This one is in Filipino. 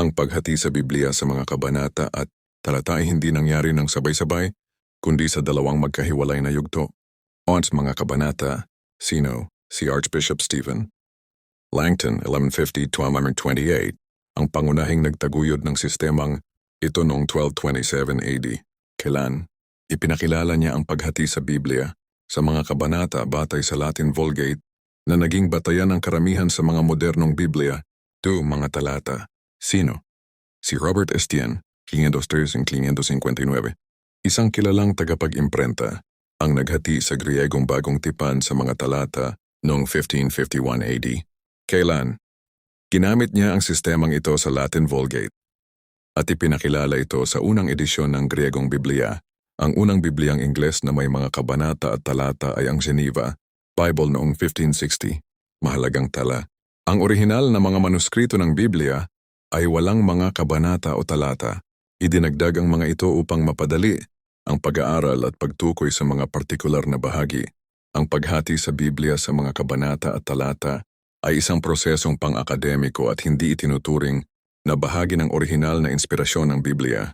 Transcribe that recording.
Ang paghati sa Biblia sa mga kabanata at talata ay hindi nangyari ng sabay-sabay, kundi sa dalawang magkahiwalay na yugto. Ons mga kabanata, sino, si Archbishop Stephen. Langton, 1150-1228, ang pangunahing nagtaguyod ng sistemang ito noong 1227 AD. Kailan, ipinakilala niya ang paghati sa Biblia sa mga kabanata batay sa Latin Vulgate na naging batayan ng karamihan sa mga modernong Biblia. 2. Mga talata. Sino? Si Robert Estienne, 503-559. Isang kilalang tagapag-imprenta ang naghati sa Griegong bagong tipan sa mga talata noong 1551 AD. Kailan? Ginamit niya ang sistemang ito sa Latin Vulgate at ipinakilala ito sa unang edisyon ng Griegong Biblia. Ang unang Bibliang Ingles na may mga kabanata at talata ay ang Geneva, Bible noong 1560. Mahalagang tala. Ang orihinal na mga manuskrito ng Biblia ay walang mga kabanata o talata. Idinagdag ang mga ito upang mapadali ang pag-aaral at pagtukoy sa mga partikular na bahagi. Ang paghati sa Biblia sa mga kabanata at talata ay isang prosesong pang-akademiko at hindi itinuturing na bahagi ng orihinal na inspirasyon ng Biblia.